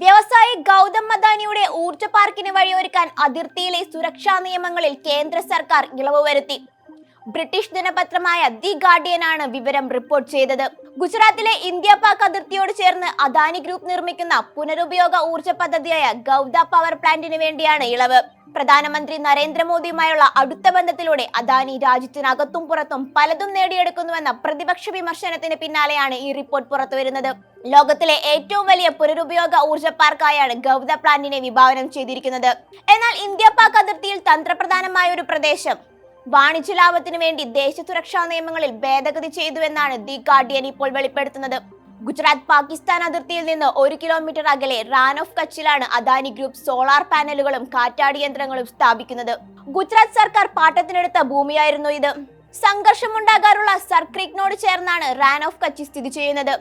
വ്യവസായി ഗൗതം അദാനിയുടെ ഊർജ പാർക്കിന് വഴിയൊരുക്കാൻ അതിർത്തിയിലെ സുരക്ഷാ നിയമങ്ങളിൽ കേന്ദ്ര സർക്കാർ ഇളവ് വരുത്തി. ബ്രിട്ടീഷ് ദിനപത്രമായ ദി ഗാർഡിയൻ ആണ് വിവരം റിപ്പോർട്ട് ചെയ്തത്. ഗുജറാത്തിലെ ഇന്ത്യ പാക് അതിർത്തിയോട് ചേർന്ന് അദാനി ഗ്രൂപ്പ് നിർമ്മിക്കുന്ന പുനരുപയോഗ ഊർജ പദ്ധതിയായ ഗൗദ പവർ പ്ലാന്റിന് വേണ്ടിയാണ് ഇളവ്. പ്രധാനമന്ത്രി നരേന്ദ്രമോദിയുമായുള്ള അടുത്ത ബന്ധത്തിലൂടെ അദാനി രാജ്യത്തിനകത്തും പുറത്തും പലതും നേടിയെടുക്കുന്നുവെന്ന പ്രതിപക്ഷ വിമർശനത്തിന് പിന്നാലെയാണ് ഈ റിപ്പോർട്ട് പുറത്തുവരുന്നത്. ലോകത്തിലെ ഏറ്റവും വലിയ പുനരുപയോഗ ഊർജ പാർക്കായാണ് ഗൗദ പ്ലാന്റിനെ വിഭാവനം ചെയ്തിരിക്കുന്നത്. എന്നാൽ ഇന്ത്യ പാക് അതിർത്തിയിൽ തന്ത്രപ്രധാനമായ ഒരു പ്രദേശം വാണിജ്യ ലാഭത്തിന് വേണ്ടി ദേശസുരക്ഷാ നിയമങ്ങളിൽ ഭേദഗതി ചെയ്തുവെന്നാണ് ദി ഗാർഡിയൻ ഇപ്പോൾ വെളിപ്പെടുത്തുന്നത്. ഗുജറാത്ത് പാകിസ്ഥാൻ അതിർത്തിയിൽ നിന്ന് ഒരു കിലോമീറ്റർ അകലെ റാൻ ഓഫ് കച്ചിലാണ് അദാനി ഗ്രൂപ്പ് സോളാർ പാനലുകളും കാറ്റാടി യന്ത്രങ്ങളും സ്ഥാപിക്കുന്നത്. ഗുജറാത്ത് സർക്കാർ പാട്ടത്തിനെടുത്ത ഭൂമിയായിരുന്നു ഇത്. സംഘർഷമുണ്ടാകാറുള്ള സർക്രീക്കിനോട് ചേർന്നാണ് റാൻ ഓഫ് കച്ചി സ്ഥിതി ചെയ്യുന്നത്.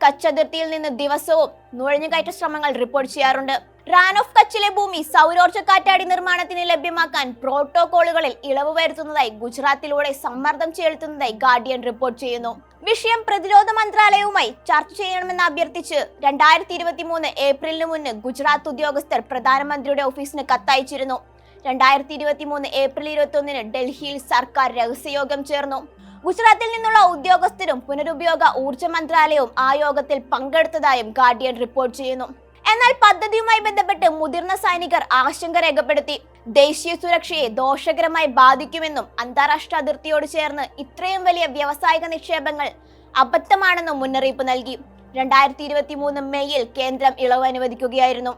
കച്ച് അതിർത്തിയിൽ നിന്ന് ദിവസവും നുഴഞ്ഞുകയറ്റ ശ്രമങ്ങൾ റിപ്പോർട്ട് ചെയ്യാറുണ്ട്. റാൻ ഓഫ് കച്ചിലെ ഭൂമി സൗരോർജ കാറ്റാടി നിർമ്മാണത്തിന് ലഭ്യമാക്കാൻ പ്രോട്ടോകോളുകളിൽ ഇളവ് വരുത്തുന്നതായി ഗുജറാത്തിലൂടെ സമ്മർദ്ദം ചെലുത്തുന്നതായി ഗാർഡിയൻ റിപ്പോർട്ട് ചെയ്യുന്നു. വിഷയം പ്രതിരോധ മന്ത്രാലയവുമായി ചർച്ച ചെയ്യണമെന്ന് അഭ്യർത്ഥിച്ച് രണ്ടായിരത്തി ഇരുപത്തി മൂന്ന് ഏപ്രിലിന് മുന്ന് ഗുജറാത്ത് ഉദ്യോഗസ്ഥർ പ്രധാനമന്ത്രിയുടെ ഓഫീസിന് കത്തയച്ചിരുന്നു. രണ്ടായിരത്തി ഇരുപത്തി മൂന്ന് ഏപ്രിൽ ഇരുപത്തി ഒന്നിന് ഡൽഹിയിൽ സർക്കാർ രഹസ്യയോഗം ചേർന്നു. ഗുജറാത്തിൽ നിന്നുള്ള ഉദ്യോഗസ്ഥരും പുനരുപയോഗ ഊർജ മന്ത്രാലയവും ആ യോഗത്തിൽ പങ്കെടുത്തതായും ഗാർഡിയൻ റിപ്പോർട്ട് ചെയ്യുന്നു. എന്നാൽ പദ്ധതിയുമായി ബന്ധപ്പെട്ട് മുതിർന്ന സൈനികർ ആശങ്ക രേഖപ്പെടുത്തി. ദേശീയ സുരക്ഷയെ ദോഷകരമായി ബാധിക്കുമെന്നും അന്താരാഷ്ട്ര അതിർത്തിയോട് ചേർന്ന് ഇത്രയും വലിയ വ്യാവസായിക നിക്ഷേപങ്ങൾ അബദ്ധമാണെന്നും മുന്നറിയിപ്പ് നൽകി. രണ്ടായിരത്തി ഇരുപത്തി മൂന്ന് മെയ്യിൽ കേന്ദ്രം ഇളവ് അനുവദിക്കുകയായിരുന്നു.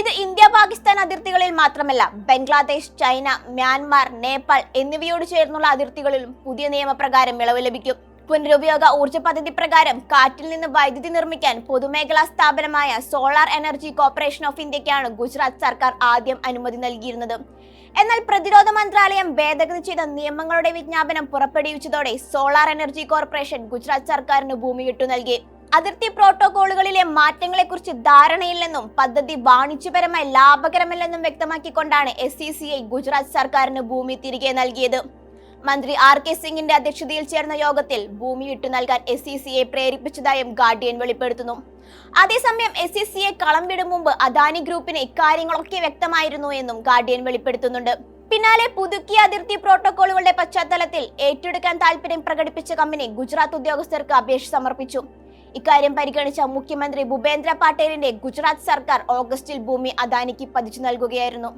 ഇത് ഇന്ത്യ പാകിസ്ഥാൻ അതിർത്തികളിൽ മാത്രമല്ല ബംഗ്ലാദേശ് ചൈന മ്യാൻമാർ നേപ്പാൾ എന്നിവയോട് ചേർന്നുള്ള അതിർത്തികളിലും പുതിയ നിയമപ്രകാരം ഇളവ് ലഭിക്കും. പുനരുപയോഗ ഊർജ പദ്ധതി പ്രകാരം കാറ്റിൽ നിന്ന് വൈദ്യുതി നിർമ്മിക്കാൻ പൊതുമേഖലാ സ്ഥാപനമായ സോളാർ എനർജി കോർപ്പറേഷൻ ഓഫ് ഇന്ത്യക്കാണ് ഗുജറാത്ത് സർക്കാർ ആദ്യം അനുമതി നൽകിയിരുന്നത്. എന്നാൽ പ്രതിരോധ മന്ത്രാലയം ഭേദഗതി ചെയ്ത നിയമങ്ങളുടെ വിജ്ഞാപനം പുറപ്പെടുവിച്ചതോടെ സോളാർ എനർജി കോർപ്പറേഷൻ ഗുജറാത്ത് സർക്കാരിന് ഭൂമി വിട്ടു നൽകി. അതിർത്തി പ്രോട്ടോകോളുകളിലെ മാറ്റങ്ങളെക്കുറിച്ച് ധാരണയില്ലെന്നും പദ്ധതി വാണിജ്യപരമായി ലാഭകരമല്ലെന്നും വ്യക്തമാക്കിക്കൊണ്ടാണ് S C C I Gujarat സർക്കാരിന് ഭൂമി തിരികെ നൽകിയത്. മന്ത്രി ആർ കെ സിംഗിന്റെ അധ്യക്ഷതയിൽ ചേർന്ന യോഗത്തിൽ ഭൂമി വിട്ടു നൽകാൻ എസ് സി സിയെ പ്രേരിപ്പിച്ചതായും ഗാർഡിയൻ വെളിപ്പെടുത്തുന്നു. അതേസമയം എസ് സി സിയെ കളം വിടും മുമ്പ് അദാനി ഗ്രൂപ്പിന് ഇക്കാര്യങ്ങളൊക്കെ വ്യക്തമായിരുന്നു എന്നും ഗാർഡിയൻ വെളിപ്പെടുത്തുന്നുണ്ട്. പിന്നാലെ പുതുക്കിയ അതിർത്തി പ്രോട്ടോകോളുകളുടെ പശ്ചാത്തലത്തിൽ ഏറ്റെടുക്കാൻ താല്പര്യം പ്രകടിപ്പിച്ച കമ്പനി ഗുജറാത്ത് ഉദ്യോഗസ്ഥർക്ക് അപേക്ഷ സമർപ്പിച്ചു. ഇക്കാര്യം പരിഗണിച്ച മുഖ്യമന്ത്രി ഭൂപേന്ദ്ര പാട്ടേലിന്റെ ഗുജറാത്ത് സർക്കാർ ഓഗസ്റ്റിൽ ഭൂമി അദാനിക്ക് പതിച്ചു നൽകുകയായിരുന്നു.